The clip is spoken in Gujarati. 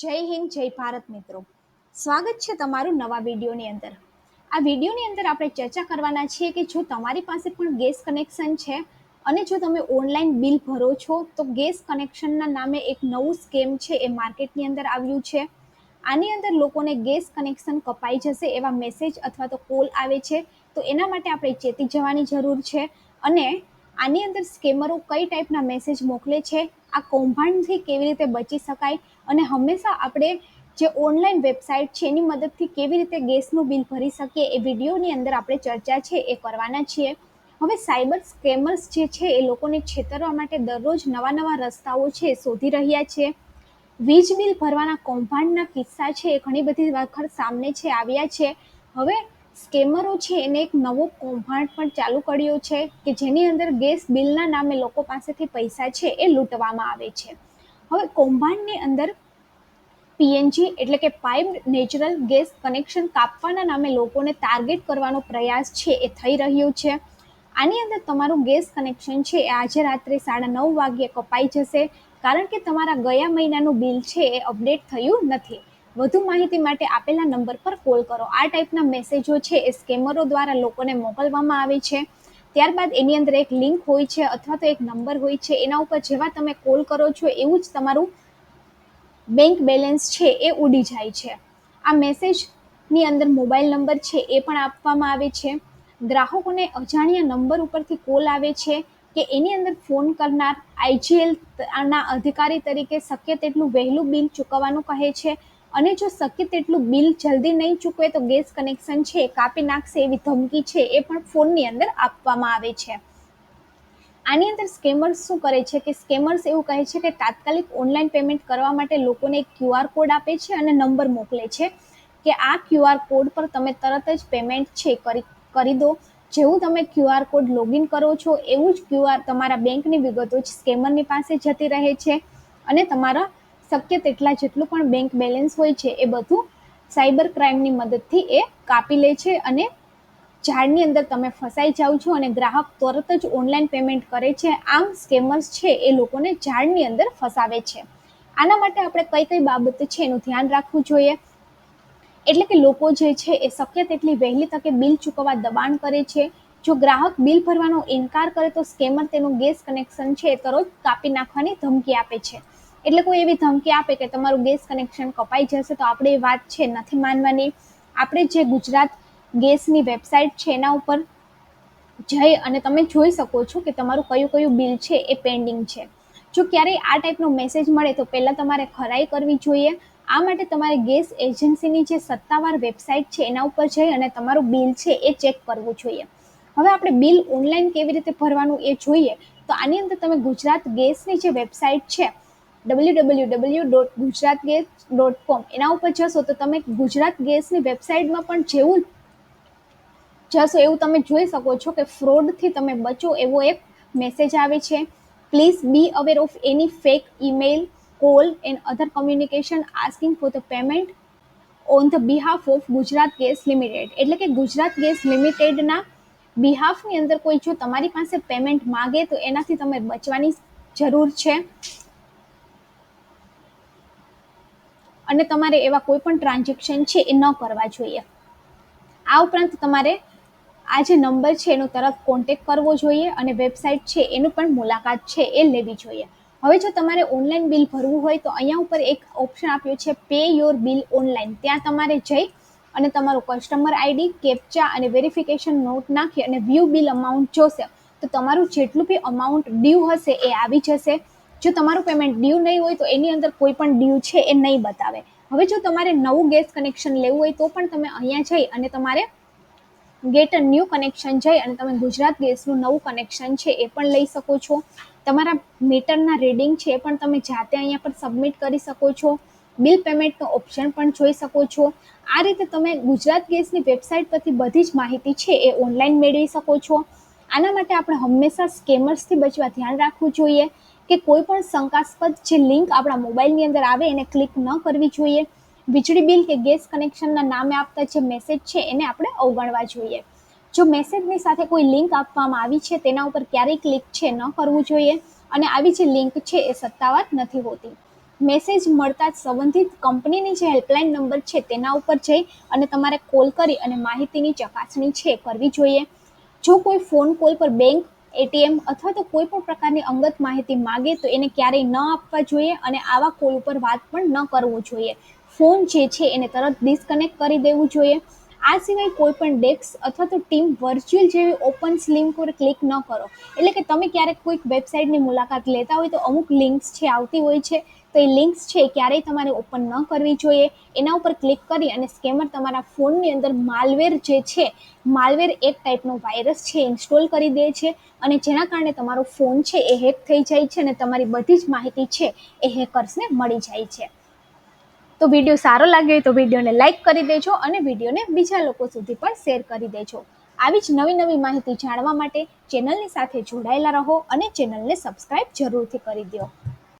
જય હિન્દ, જય ભારત મિત્રો. સ્વાગત છે તમારું નવા વિડીયોની અંદર. આ વિડીયોની અંદર આપણે ચર્ચા કરવાના છીએ કે જો તમારી પાસે પણ ગેસ કનેક્શન છે અને જો તમે ઓનલાઈન બિલ ભરો છો, તો ગેસ કનેક્શનના નામે એક નવું સ્કેમ છે એ માર્કેટની અંદર આવ્યું છે. આની અંદર લોકોને ગેસ કનેક્શન કપાઈ જશે એવા મેસેજ અથવા તો કોલ આવે છે, તો એના માટે આપણે ચેતી જવાની જરૂર છે અને આની અંદર સ્કેમરો કઈ ટાઈપના મેસેજ મોકલે છે, આ કૌભાંડથી કેવી રીતે બચી શકાય અને હંમેશા આપણે જે ઓનલાઈન વેબસાઇટ છે, એની મદદથી કેવી રીતે ગેસનું બિલ ભરી શકીએ એ વિડીયોની અંદર આપણે ચર્ચા છે, એ કરવાના છીએ. હવે સાયબર સ્કેમર્સ જે છે, એ લોકોને છેતરવા માટે દરરોજ નવા નવા રસ્તાઓ છે શોધી રહ્યા છે. વીજ બિલ ભરવાના કૌભાંડના કિસ્સા છે, એ ઘણી બધી વખત સામને છે, આવ્યા છે. હવે સ્કેમરો છે, એને એક નવો કૌભાંડ પણ ચાલુ કર્યો છે, કે જેની અંદર ગેસ બિલના નામે લોકો પાસેથી પૈસા છે, એ લૂંટવામાં આવે છે. હવે કૌભાંડની અંદર પીએનજી એટલે કે પાઇપ નેચરલ ગેસ કનેક્શન કાપવાના નામે લોકોને ટાર્ગેટ કરવાનો પ્રયાસ છે, એ થઈ રહ્યો છે. આની અંદર તમારું ગેસ કનેક્શન છે, એ આજે રાત્રે સાડા નવ વાગ્યે કપાઈ જશે. કારણ કે તમારા ગયા મહિનાનું બિલ છે, એ અપડેટ થયું નથી. વધુ માહિતી માટે આપેલા નંબર પર કોલ કરો. આ ટાઈપના મેસેજો છે, એ સ્કેમરો દ્વારા લોકોને મોકલવામાં આવે છે. ત્યારબાદ એની અંદર એક લિંક હોય છે અથવા તો એક નંબર હોય છે, એના ઉપર જેવા તમે કોલ કરો છો, એવું જ તમારું બેંક બેલેન્સ છે એ ઉડી જાય છે. આ મેસેજની અંદર મોબાઈલ નંબર છે એ પણ આપવામાં આવે છે. ગ્રાહકોને અજાણ્યા નંબર ઉપરથી કોલ આવે છે કે એની અંદર ફોન કરનાર આઈજીએલ ના અધિકારી તરીકે શક્ય તેટલું વહેલું બિલ ચૂકવવાનું કહે છે. અને જો શક્ય તેટલું બિલ જલ્દી નહીં ચૂકવે તો ગેસ કનેક્શન છે, કાપી નાખશે એવી ધમકી છે એ પણ ફોનની અંદર આપવામાં આવે છે. આની અંદર સ્કેમર્સ શું કરે છે કે સ્કેમર્સ એવું કહે છે કે તાત્કાલિક ઓનલાઈન પેમેન્ટ કરવા માટે લોકોને ક્યુઆર કોડ આપે છે અને નંબર મોકલે છે કે આ ક્યુઆર કોડ પર તમે તરત જ પેમેન્ટ છે કરી કરી દો. જેવું તમે ક્યુઆર કોડ લોગિન કરો છો, એવું જ ક્યુઆર તમારા બેંકની વિગતો જ સ્કેમરની પાસે જતી રહે છે અને તમારા શક્ય તેટલા જેટલું પણ બેંક બેલેન્સ હોય છે એ બધું સાયબર ક્રાઇમની મદદથી એ કાપી લે છે અને ઝાડની અંદર તમે ફસાઈ જાઓ છો અને ગ્રાહક તરત જ ઓનલાઈન પેમેન્ટ કરે છે. આમ સ્કેમર્સ છે એ લોકોને ઝાડની અંદર ફસાવે છે. આના માટે આપણે કઈ કઈ બાબત છે એનું ધ્યાન રાખવું જોઈએ? એટલે કે લોકો જે છે એ શક્ય તેટલી વહેલી તકે બિલ ચૂકવવા દબાણ કરે છે. જો ગ્રાહક બિલ ભરવાનો ઇનકાર કરે તો સ્કેમર તેનું ગેસ કનેક્શન છે એ તરત કાપી નાખવાની ધમકી આપે છે. એટલે કોઈ એવી ધમકી આપે કે તમારું ગેસ કનેક્શન કપાઈ જશે તો આપણે એ વાત છે નથી માનવાની. આપણે જે ગુજરાત ગેસની વેબસાઇટ છે એના ઉપર જઈ અને તમે જોઈ શકો છો કે તમારું કયું કયું બિલ છે એ પેન્ડિંગ છે. જો ક્યારેય આ ટાઈપનો મેસેજ મળે તો પહેલાં તમારે ખરાઈ કરવી જોઈએ. આ માટે તમારે ગેસ એજન્સીની જે સત્તાવાર વેબસાઇટ છે એના ઉપર જઈ અને તમારું બિલ છે એ ચેક કરવું જોઈએ. હવે આપણે બિલ ઓનલાઈન કેવી રીતે ભરવાનું એ જોઈએ. તો આની અંદર તમે ગુજરાત ગેસની જે વેબસાઇટ છે W W W dot Gujarat gas dot com એના ઉપર જશો તો તમે ગુજરાત ગેસની વેબસાઇટમાં પણ જેવું જશો એવું તમે જોઈ શકો છો કે ફ્રોડથી તમે બચો એવો એક મેસેજ આવે છે. Please be aware of any fake email call and other communication asking for the payment on the behalf of Gujarat gas limited એટલે કે ગુજરાત ગેસ લિમિટેડના બિહાફની અંદર કોઈ જો તમારી પાસે પેમેન્ટ માગે તો એનાથી તમે બચવાની જરૂર છે. અને તમારે એવા કોઈ પણ ટ્રાન્ઝેક્શન છે એ ન કરવા જોઈએ. આ ઉપરાંત તમારે આ જે નંબર છે એનો તરત કોન્ટેક કરવો જોઈએ અને વેબસાઇટ છે એનું પણ મુલાકાત છે એ લેવી જોઈએ. હવે જો તમારે ઓનલાઈન બિલ ભરવું હોય તો અહીંયા ઉપર એક ઓપ્શન આપ્યો છે પે યોર બિલ ઓનલાઈન ત્યાં તમારે જઈ અને તમારું કસ્ટમર આઈડી કેપ્ચા અને વેરિફિકેશન નોટ નાખી અને વ્યૂ બિલ અમાઉન્ટ જોશે. તો તમારું જેટલું બી અમાઉન્ટ ડ્યુ હશે એ આવી જશે. જો તમારું પેમેન્ટ ડ્યુ નહીં હોય તો એની અંદર કોઈ પણ ડ્યુ છે એ નહીં બતાવે. હવે જો તમારે નવું ગેસ કનેક્શન લેવું હોય તો પણ તમે અહીંયા જઈ અને તમારે ગેટ અ ન્યૂ કનેક્શન જઈ અને તમે ગુજરાત ગેસનું નવું કનેક્શન છે એ પણ લઈ શકો છો. તમારા મીટરના રીડિંગ છે એ પણ તમે જાતે અહીંયા પર સબમિટ કરી શકો છો. બિલ પેમેન્ટનો ઓપ્શન પણ જોઈ શકો છો. આ રીતે તમે ગુજરાત ગેસની વેબસાઇટ પરથી બધી જ માહિતી છે એ ઓનલાઈન મેળવી શકો છો. આના માટે આપણે હંમેશા સ્કેમર્સથી બચવા ધ્યાન રાખવું જોઈએ. કે કોઈ પણ શંકાસ્પદ જે લિંક આપણા મોબાઈલની અંદર આવે, એને ક્લિક ન કરવી જોઈએ. વીજળી બિલ કે ગેસ કનેક્શનના નામે આપતા જે મેસેજ છે, એને આપણે અવગણવા જોઈએ. જો મેસેજની સાથે કોઈ લિંક આપવામાં આવી છે, તેના ઉપર ક્યારેય ક્લિક છે, ન કરવું જોઈએ અને આવી જે લિંક છે, એ સત્તાવાર નથી હોતી. મેસેજ મળતા જ સંબંધિત કંપનીની જે હેલ્પલાઇન નંબર છે, તેના ઉપર જઈ અને તમારે કોલ કરી અને માહિતીની ચકાસણી છે કરવી જોઈએ. જો કોઈ ફોન કોલ પર બેંક એટીએમ અથવા તો કોઈ પણ પ્રકારની અંગત માહિતી માગે તો એને ક્યારેય ન આપવા જોઈએ અને આવા કોલ ઉપર વાત પણ ન કરવું જોઈએ. ફોન જે છે એને તરત ડિસ્કનેક્ટ કરી દેવું જોઈએ. આ સિવાય કોઈ પણ ડેસ્ક અથવા તો ટીમ વર્ચ્યુઅલ જેવી ઓપન લિંક પર ક્લિક ન કરો. એટલે કે તમે ક્યારેક કોઈક વેબસાઇટની મુલાકાત લેતા હોય તો અમુક લિંક્સ છે, આવતી હોય છે. તો એ લિંક્સ છે ક્યારેય તમારે ઓપન ન કરવી જોઈએ. એના ઉપર ક્લિક કરી અને સ્કેમર તમારા ફોનની અંદર માલવેર જે છે માલવેર એક ટાઈપનો વાયરસ છે ઇન્સ્ટોલ કરી દે છે અને જેના કારણે તમારો ફોન છે એ હેક થઈ જાય છે અને તમારી બધી જ માહિતી છે એ હેકર્સને મળી જાય છે. તો વીડિયો સારો લાગ્યો હોય તો વિડીયોને લાઇક કરી દેજો અને વિડીયોને બીજા લોકો સુધી પણ શેર કરી દેજો. આવી જ નવી નવી માહિતી જાણવા માટે ચેનલની સાથે જોડાયેલા રહો અને ચેનલને સબસ્ક્રાઇબ જરૂરથી કરી દો